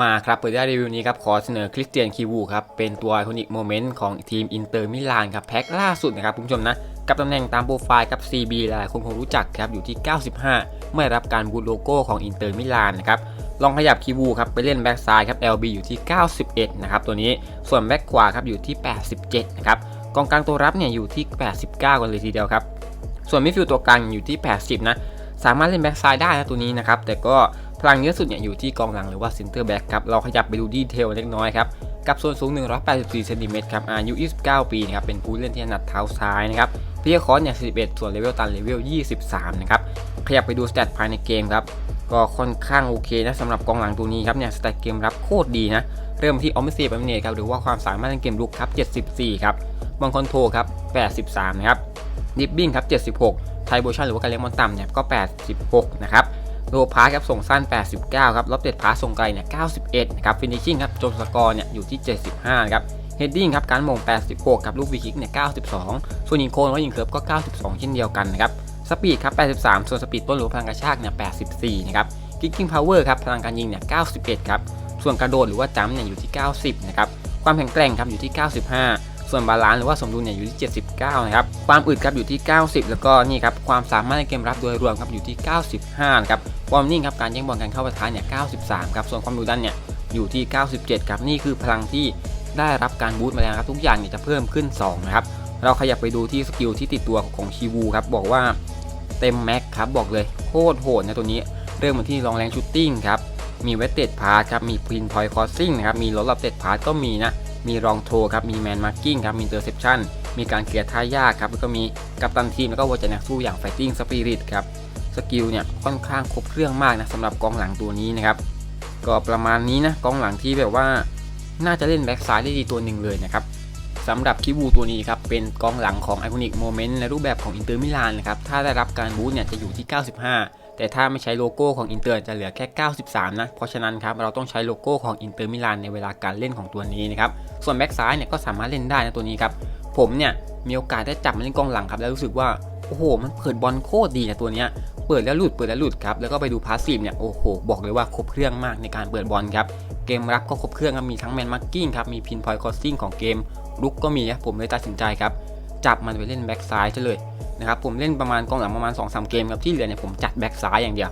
มาครับเปิดได้รีวิวนี้ครับ ขอเสนอคริสเตียนคีวูครับ เป็นตัวไอคอนิกโมเมนต์ของทีมอินเตอร์มิลานครับ แพ็คล่าสุดนะครับคุณผู้ชมนะ กับตำแหน่งตามโปรไฟล์กับ CB หลายคนคงรู้จักครับ อยู่ที่ 95เมื่อรับการบูตโลโก้ของอินเตอร์มิลานนะครับ ลองขยับคีวูครับ ไปเล่นแบ็กซ้ายครับ LB อยู่ที่ 91 นะครับ ตัวนี้ส่วนแบ็กขวาครับอยู่ที่ 87 นะครับกองกลางตัวรับเนี่ยอยู่ที่ 89 กันเลยทีเดียวครับส่วนมิดฟิลด์ตัวกลางอยู่ที่ 80 นะสามารถเล่นแบ็กซ้ายได้นะตัวนี้นะครับแต่ก็ พลังเยอะสุดเนี่ยอยู่ที่กองหลังหรือว่าเซนเตอร์แบ็กครับ เราขยับไปดูดีเทลเล็กน้อยครับ กับส่วนสูง 184เซนติเมตรครับ อายุ 29 ปีนะครับ เป็นผู้เล่นที่ถนัดเท้าซ้ายนะครับเพียคอร์สเนี่ย41ส่วนเลเวลตันเลเวล 23 นะครับ ขยับไปดูสเตตภายในเกมครับ ก็ค่อนข้างโอเคนะสำหรับกองหลังตัวนี้ครับเนี่ยสเตตเกมรับโคตรดีนะ เริ่มที่ออมเซียบัมเนตครับหรือว่าความสามารถในเกมลุกครับ74 ครับบอลคอนโทรครับ83 นะครับดิฟบิ้งครับ76ไทโบชันหรือว่าการเลี้ยงบอลต่ำเนี่ยก็ 86 นะครับ โลพาสครับส่งสั้น 89 ครับล็อบเด็ดพาสส่งไกลเนี่ย 91 นะครับฟินิชชิ่งครับจนสกอร์เนี่ยอยู่ที่ 75 ครับเฮดดิ้งครับการมง 86 ครับลูกฟรีคิกเนี่ย 92 ส่วนยิงโค้งและยิงเคิร์ฟก็ 92 เช่นเดียวกันนะครับสปีดครับ 83 ส่วนสปีดต้นหรือพลังกระชากเนี่ย 84 นะครับคิกกิ้งพาวเวอร์ครับพลังการยิงเนี่ย 91 ครับส่วนกระโดดหรือว่าจัมป์เนี่ยอยู่ที่ 90 นะครับความแข็งแกร่งครับอยู่ที่ 95 ส่วนบาลานซ์หรือว่าสมดุลเนี่ยอยู่ที่ 79 นะครับ ความอึดครับอยู่ที่ 90 แล้วก็นี่ครับความสามารถในเกมรับโดยรวมครับอยู่ที่ 95 นะครับ ความนิ่งครับการแย่งบอลการเข้าประทานเนี่ย 93 ครับ ส่วนความดุดันเนี่ยอยู่ที่ 97 ครับ นี่คือพลังที่ได้รับการบูตมาแล้วครับ ทุกอย่างเนี่ยจะเพิ่มขึ้น 2 นะครับ เราขยับไปดูที่สกิลที่ติดตัวของชีวูครับ บอกว่าเต็มแม็กครับ บอกเลยโคตรโหดนะตัวนี้ เริ่มมาที่ลองแรงชูตติ้งครับ มีเวสเต็ดพาร์ทครับ มีพินพอยคอสซิ่งนะครับ มีลดรับเต็ดพาร์ทก็มีนะ มีรองโทครับ มีแมนมาร์กิ้งครับ มีเตอร์เซปชั่น มีการเคลียร์ท่ายากครับ แล้วก็มีกัปตันทีมแล้วก็วัจนักสู้อย่างไฟติ้งสปิริตครับ สกิลเนี่ยค่อนข้างครบเครื่องมากนะสำหรับกองหลังตัวนี้นะครับ ก็ประมาณนี้นะกองหลังที่แบบว่าน่าจะเล่นแบ็กซ้ายได้ดีตัวหนึ่งเลยนะครับสำหรับคิวูตัวนี้ครับเป็นกองหลังของไอคอนิกโมเมนต์ในรูปแบบของอินเตอร์มิลานนะครับถ้าได้รับการบูสต์เนี่ยจะอยู่ที่ 95 แต่ถ้าไม่ใช้โลโก้ของอินเตอร์จะเหลือแค่ 93 นะ เพราะฉะนั้นครับเราต้องใช้โลโก้ของอินเตอร์มิลานในเวลาการเล่นของตัวนี้นะครับส่วนแบ็กซ้ายเนี่ยก็สามารถเล่นได้นะตัวนี้ครับผมเนี่ยมีโอกาสได้จับมาเล่นกองหลังครับแล้วรู้สึกว่าโอ้โห มันเปิดบอลโคตรดีนะตัวเนี้ย เปิดแล้วหลุดเปิดแล้วหลุดครับแล้วก็ไปดูพาสซีฟเนี่ยโอ้โหบอกเลยว่าครบเครื่องมากในการเปิดบอลครับเกมรับก็ครบเครื่องครับมีทั้งแมนมาร์กิ้งครับมีพินพอยต์คอสซิ่งของเกมลุกก็มีนะผมเลยตัดสินใจครับจับมันไปเล่นแบ็กซ้ายเลยนะครับผมเล่นประมาณกองหลังประมาณ2-3เกมครับที่เหลือเนี่ยผมจัดแบ็กซ้ายอย่างเดียว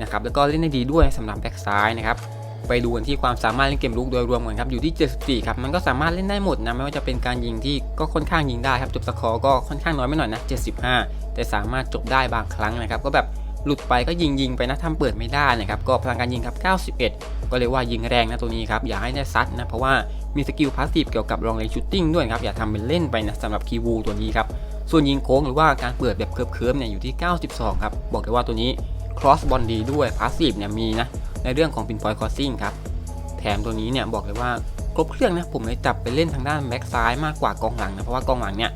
นะครับแล้วก็เล่นได้ดีด้วยสำหรับแบ็กซ้ายนะครับ ไปดูกันที่ความสามารถเล่นเกมลุกโดยรวมกันครับอยู่ที่ 74 ครับ มันก็สามารถเล่นได้หมดนะไม่ว่าจะเป็นการยิงที่ก็ค่อนข้างยิงได้ครับจบสกอร์ก็ค่อนข้างน้อยไม่หน่อยนะ 75 แต่สามารถจบได้บางครั้งนะครับก็แบบหลุดไปก็ยิงยิงไปนะทำเปิดไม่ได้นะครับก็พลังการยิงครับ 91 ก็เลยว่ายิงแรงนะตัวนี้ครับอย่าให้ได้ซัดนะเพราะว่ามีสกิลพาสซีฟเกี่ยวกับรองเลนชูตติ้งด้วยครับอย่าทำเป็นเล่นไปนะสำหรับคีวูตัวนี้ครับส่วนยิงโค้งหรือว่าการเปิดแบบเคิร์ฟๆเนี่ยอยู่ที่ 92 ครับบอกเลยว่าตัวนี้ cross บอลดีด้วยพาสซีฟเนี่ยมีนะ ในเรื่องของ pinpoint crossing ครับ แถมตัวนี้เนี่ยบอกเลยว่าครบเครื่องนะผมเลยจับไปเล่นทางด้านแบ็กซ้ายมากกว่ากองหลังนะเพราะว่ากองหลังเนี่ย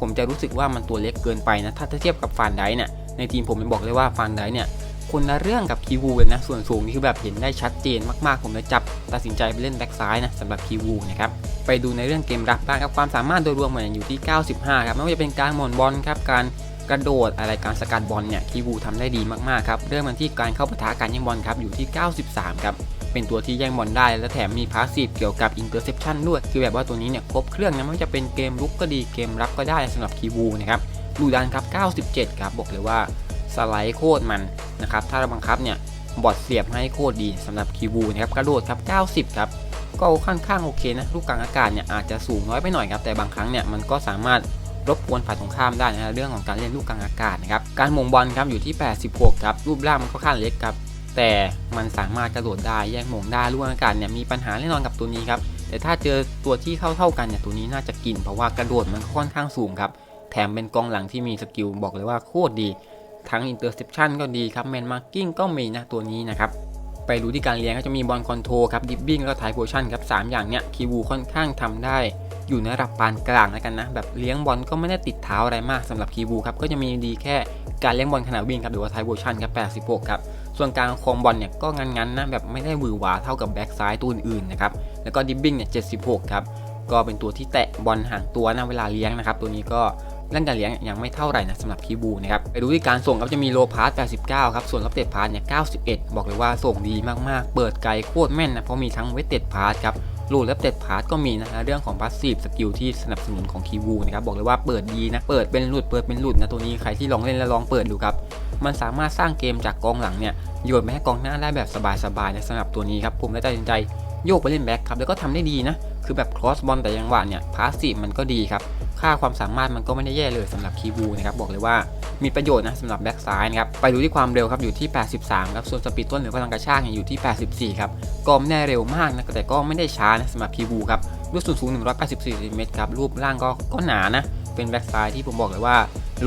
ผมจะรู้สึกว่ามันตัวเล็กเกินไปนะถ้าเทียบกับฟานไดเนี่ยในทีมผมมันบอกเลยว่าฟานไดเนี่ยคนละเรื่องกับคีวูเลยนะส่วนสูงนี่คือแบบเห็นได้ชัดเจนมากๆ ผมเลยจับตัดสินใจไปเล่นแบ็กซ้ายนะสำหรับคีวูนะครับไปดูในเรื่องเกมรับบ้างครับความสามารถโดยรวมมันอยู่ที่ 95 ครับไม่ว่าจะเป็นการหม่นบอลครับการ กระโดดอะไรการสกัดบอลเนี่ยคีวูทำได้ดีมากๆครับเริ่มกันที่การเข้าปะทะการแย่งบอลครับอยู่ที่ 93 ครับเป็นตัวที่แย่งบอลได้ และแถมมีพาสซีฟเกี่ยวกับอินเตอร์เซปชันด้วย คือแบบว่าตัวนี้เนี่ยครบเครื่องนะไม่ว่าจะเป็นเกมลุกก็ดีเกมรับก็ได้สำหรับคีวูนะครับดูดันครับ 97 ครับบอกเลยว่าสไลด์โคตรมันนะครับถ้าเราบังคับเนี่ยบอดเสียบให้โคตรดีสำหรับคีวูนะครับกระโดดครับ 90 ครับก็ค่อนข้างโอเคนะลูกกลางอากาศเนี่ยอาจจะสูงน้อยไปหน่อยครับแต่บางครั้งเนี่ยมันก็สามารถ รบกวนฝ่ายตรงข้ามได้นะเรื่องของการเล่นลูกกลางอากาศนะครับการหมงบอลครับอยู่ที่ 86 ครับรูปร่างมันค่อนข้างเล็กครับแต่มันสามารถกระโดดได้แย่งหมงได้ลูกอากาศเนี่ยมีปัญหาแน่นอนกับตัวนี้ครับแต่ถ้าเจอตัวที่เท่าเท่ากันเนี่ยตัวนี้น่าจะกิน เพราะว่ากระโดดมันค่อนข้างสูงครับแถมเป็นกองหลังที่มีสกิลบอกเลยว่าโคตรดี ทั้งอินเตอร์เซปชันก็ดีครับแมนมาร์กิ้งก็มีนะตัวนี้นะครับไปดูที่การเลี้ยงก็จะมีบอลคอนโทรครับดิฟบิ้งแล้วก็ไทโพชั่นครับสอย่างเนี้ยคีวูค่อนข้างทำได้ อยู่ในระดับปานกลางแล้วกันนะ แบบเลี้ยงบอลก็ไม่ได้ติดเท้าอะไรมากสำหรับคีวูครับ ก็จะมีดีแค่การเลี้ยงบอลขณะวิ่งครับหรือว่าไทโพชั่นครับ 86 ครับ ส่วนการครองบอลเนี่ยก็งันๆนะแบบไม่ได้วือหวาเท่ากับแบ็กซ้ายตัวอื่นๆนะครับ แล้วก็ดิบบิ้งเนี่ย 76 ครับ ก็เป็นตัวที่แตะบอลห่างตัวนะเวลาเลี้ยงนะครับ ตัวนี้ก็เรื่องการเลี้ยงยังไม่เท่าไหร่นะสำหรับคีบูนะครับไปดูที่การส่งครับจะมีโลพาร์ต89 ครับ ส่วนรับเต็ดพาร์ตเนี่ย 91 บอกเลยว่าส่งดีมากๆ เปิดไกลโคตรแม่นนะเพราะมีทั้งเวทเตดพาร์ตครับ รูดและเต็ดพาร์ทก็มีนะฮะเรื่องของพาสซีฟสกิลที่สนับสนุนของคีวูนะครับบอกเลยว่าเปิดดีนะเปิดเป็นหลุดเปิดเป็นหลุดนะตัวนี้ใครที่ลองเล่นแล้วลองเปิดดูครับมันสามารถสร้างเกมจากกองหลังเนี่ยโยนไปให้กองหน้าได้แบบสบายๆนะสำหรับตัวนี้ครับผมได้ตัดสินใจ โยกไปเล่นแบ็คครับแล้วก็ทำได้ดีนะ คือแบบ cross บอลแต่ยังหวะเนี่ยพาสซีฟมันก็ดีครับ ค่าความสามารถมันก็ไม่ได้แย่เลยสำหรับคีบูนะครับบอกเลยว่ามีประโยชน์นะสำหรับแบ็กซ้ายนะครับไปดูที่ความเร็วครับอยู่ที่ 83 ครับ ส่วนสปีดต้นหรือพลังกระชากอยู่ที่ 84 ครับก็ไม่ได้เร็วมากนะแต่ก็ไม่ได้ช้านะสำหรับคีบูครับด้วยส่วนสูง 184เซนติเมตรครับรูปร่างก็ก็หนานะเป็นแบ็กซ้ายที่ผมบอกเลยว่า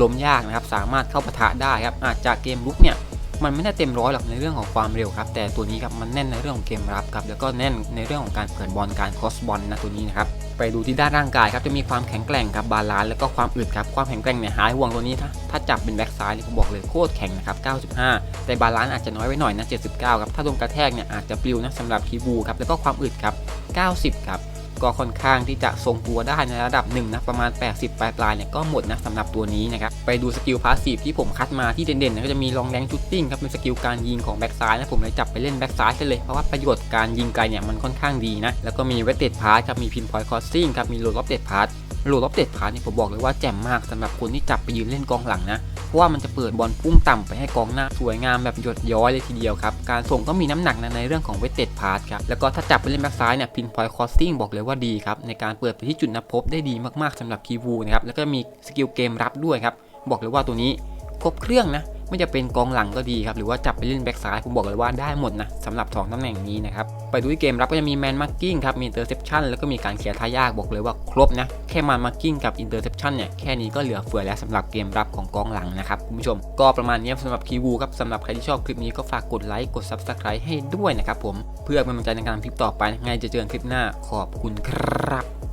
ล้มยากนะครับสามารถเข้าปะทะได้ครับอาจจะเกมลุกเนี่ย มันไม่ได้เต็มร้อยหรอกในเรื่องของความเร็วครับ แต่ตัวนี้ครับมันแน่นในเรื่องของเกมรับครับแล้วก็แน่นในเรื่องของการเปิดบอลการคอสบอลนะตัวนี้นะครับไปดูที่ด้านร่างกายครับจะมีความแข็งแกร่งครับบาลานซ์แล้วก็ความอึดครับความแข็งแกร่งเนี่ยหายห่วงตัวนี้ถ้าถ้าจับเป็นแบ็กซ้ายนี่ผมบอกเลยโคตรแข็งนะครับ 95 แต่บาลานซ์อาจจะน้อยไว้หน่อยนะ 79 ครับถ้าโดนกระแทกเนี่ยอาจจะปลิวนะสำหรับคีบูครับแล้วก็ความอึดครับ 90 ครับ ก็ค่อนข้างที่จะทรงตัวได้ในระดับหนึ่งนะประมาณ 80 ปลายปลายเนี่ยก็หมดนะสำหรับตัวนี้นะครับไปดูสกิลพาสซีฟที่ผมคัดมาที่เด่นๆนะก็จะมีลองแรงชุตติ้งครับเป็นสกิลการยิงของแบ็กซ้ายนะผมเลยจับไปเล่นแบ็กซ้ายเลยเพราะว่าประโยชน์การยิงไกลเนี่ยมันค่อนข้างดีนะแล้วก็มีเวทเต็ดพาร์ครับมีพินพอยต์คอสซิ่งครับมีโลล็อบเด็ดพาร์ โหลลอฟเต็ดพาร์นี่ยผมบอกเลยว่าแจ่มมากสำหรับคนที่จับไปยืนเล่นกองหลังนะ เพราะว่ามันจะเปิดบอลพุ่งต่ำไปให้กองหน้าสวยงามแบบหยดย้อยเลยทีเดียวครับ การส่งก็มีน้ำหนักนะในเรื่องของเวทเตดพาร์ครับ แล้วก็ถ้าจับไปเล่นแบ็กซ้ายเนี่ยพินพอย์คอสซิ่งบอกเลยว่าดีครับ ในการเปิดไปที่จุดนับพบได้ดีมากๆสำหรับคีวูนะครับ แล้วก็มีสกิลเกมรับด้วยครับ บอกเลยว่าตัวนี้ครบเครื่องนะ ไม่จะเป็นกองหลังก็ดีครับหรือว่าจับไปเล่นแบ็กซ้ายผมบอกเลยว่าได้หมดนะสำหรับสองตำแหน่งนี้นะครับไปดูที่เกมรับก็จะมีแมนมาร์กิ้งครับมีอินเตอร์เซปชันแล้วก็มีการเคลียร์ท่ายากบอกเลยว่าครบนะแค่มันมาร์กิ้งกับอินเตอร์เซปชันเนี่ยแค่นี้ก็เหลือเฟือแล้วสำหรับเกมรับของกองหลังนะครับคุณผู้ชมก็ประมาณนี้สำหรับคีวูครับสำหรับใครที่ชอบคลิปนี้ก็ฝากกดไลค์กด Subscribe ให้ด้วยนะครับผมเพื่อเป็นกำลังใจในการคลิปต่อไปไงจะเจอกันคลิปหน้าขอบคุณครับ